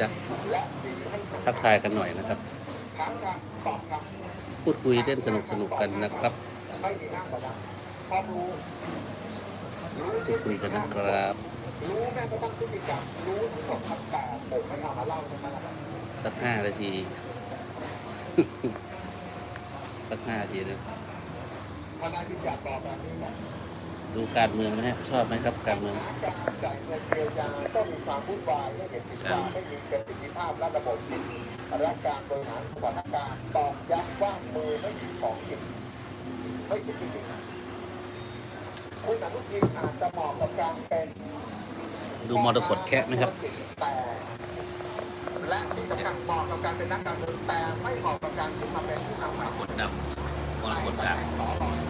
จะทักทายกันหน่อยนะครับ พูดคุยเล่นสนุกสนุกกันนะครับพูคุยกันนะครับสักห้านาที สักห้านาทีนะ ทนายที่อยากตอบแบบนี้บอกดูการเมืองไหมฮะชอบไหมครับการเมืองการจ่ายเงินเยียวยาต้องมีความวุ่นวายและเห็นถึงความไม่มีประสิทธิภาพและระบบจริงและการบริหารสถานการณ์ตอกย้ำว่ามือไม่มีของจริงไม่คิดจริงๆคุณอนุทินอาจจะเหมาะกับการเป็นดูมรกตแคะไหมครับแต่และที่สำคัญเหมาะกับการเป็นนักการเมืองแต่ไม่เหมาะกับการที่มาเป็นผู้นำมรกตดำมรกตในดตำแหน่งสอรำกายดาว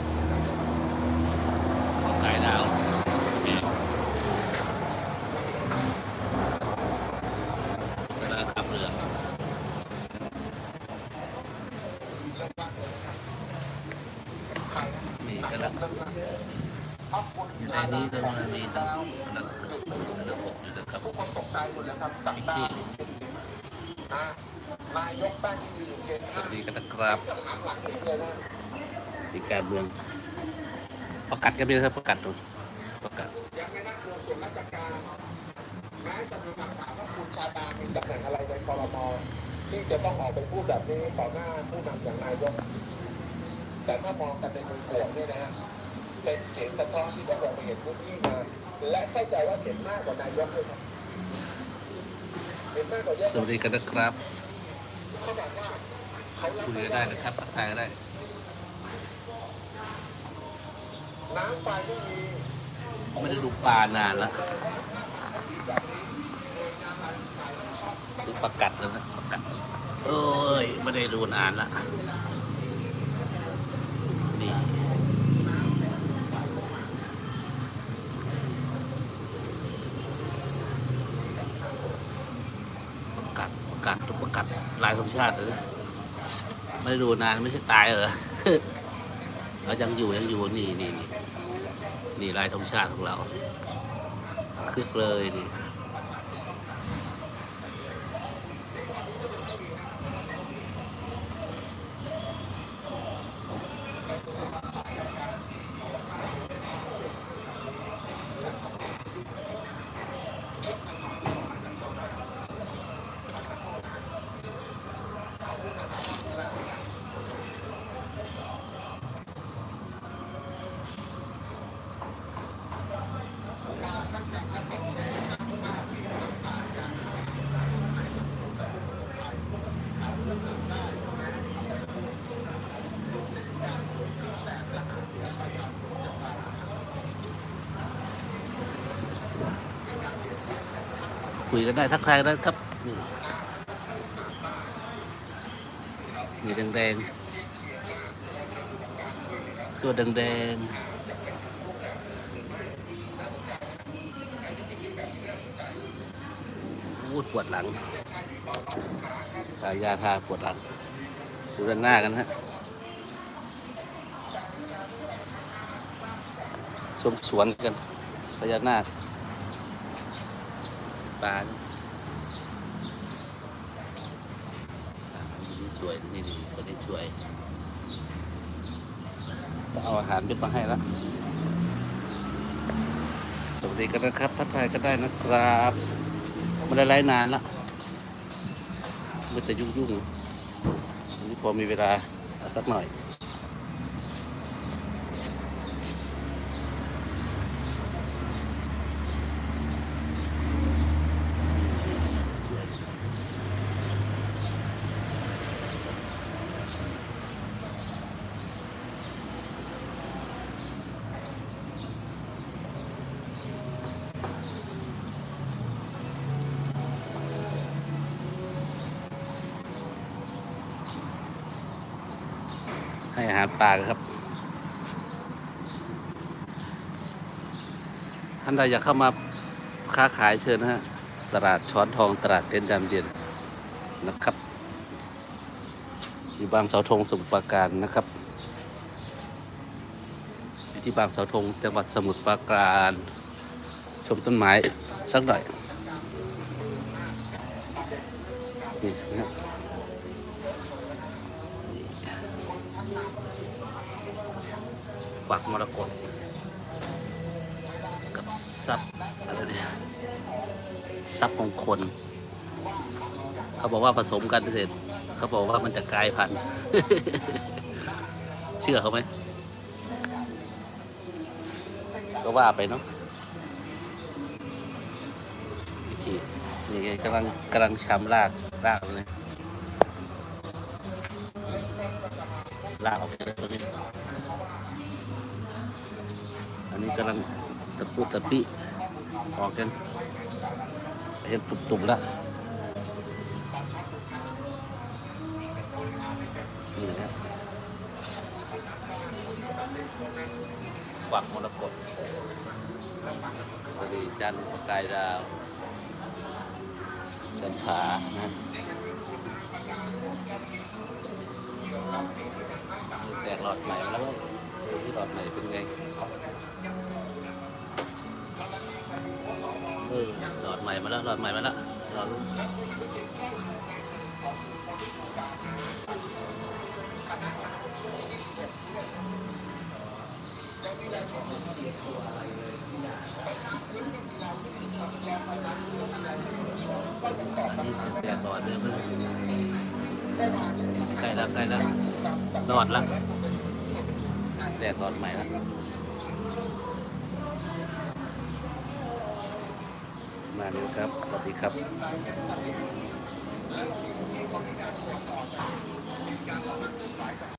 โอเคเวลาขับเรือใครมีกระดับถ้าคุณในนี้ก็มามีกระดับกระดับกระดับอยู่นะครับทุกคนตกใจหมดเลยครับสั่งตาอ่นายกตั้งที่อยู่เกณฑ์สวัสดีกันนะครับหักหลังเลยนะที่การเมือง ประกาศกันไปนะครับประกาศดูประกาศยังไม่นับรวมส่วนราชการแม้จะมีคำถามว่าคุณชาดามีตำแหน่งอะไรในคอรมอที่จะต้องออกไปพูดแบบนี้ต่อหน้าผู้นำอย่างนายกแต่ถ้ามองกันในมุมบวกเนี่ยนะฮะเป็นเสียงสะท้อนที่ได้ลงไปเห็นพื้นที่มา และเข้าใจว่าเห็นมากกว่านายกด้วยครับเห็นมากกว่าเยอะสวัสดีกันนะครับ เขาบอกว่าเขารับคุยไม่กันได้ได้นะครับทักทายกันได้ น้ำไฟไม่มีไม่ได้ดูปลานานแล้วดูประกาศแล้วนะประกาศโอ้ยไม่ได้ดูนานละนี่ประกาศประกาศทุกประกาศลายธรรมชาติเลยไม่ได้ดูนานไม่ใช่ตายเหรอ เรายังอยู่ยังอยู่นี่นี่นี่นี่ลายธงชาติของเราคึกเลยนี่ คุยกันได้ทักทายได้ครับนี่มีแดงๆ ตัวแดงๆวูดปวดหลังทายาทาปวดหลังดูด้านหน้ากันฮะ ชมสวนกันพญานาค ปลานี่สวยนี่นี่คนนี้สวยจะเอาอาหารไปมาให้แล้วสวัสดีกันนะครับทักทายก็ได้นะครับไม่ได้ไลฟ์นานละมันจะยุ่งยุ่งๆวันนี้พอมีเวลาสักหน่อย ให้อาหารปลาครับ ท่านใดอยากเข้ามาค้าขายเชิญนะฮะ ตลาดช้อนทองตลาดเต็นท์ดำเย็นนะครับ อยู่บางเสาธงสมุทรปราการนะครับอยู่ที่บางเสาธงจังหวัดสมุทรปราการ ชมต้นไม้สักหน่อยนี่นะครับ กวักมรกตกับซับอะไรเนี่ยซับมงคลเขาบอกว่าผสมกันเสร็จ เขาบอกว่ามันจะกลายพันธุ์เชื่อเขาไหมก็ว่าไปเนาะนี่นี่ไงกำลังกำลังชำรากรากเลยรากออกจากตรงนี้ นนี้กำลังตะปุตะปิออกกันเห็นตุ่มๆแล้วนี่นะกวักมรกตสรีจันทร์ประกายดาวจันขานะแตกหลอดใหม่แล้ว ที่หลอดใหม่เป็นไงเออหลอดใหม่มาแล้วหลอดใหม่มาแล้วรอรุ้นอันนี้จะแตกหลอดเลยเพิ่งใกล้แล้วใกล้แล้วหลอดละ แตกหลอนใหม่ละมาเร็วครับ สวัสดีครับ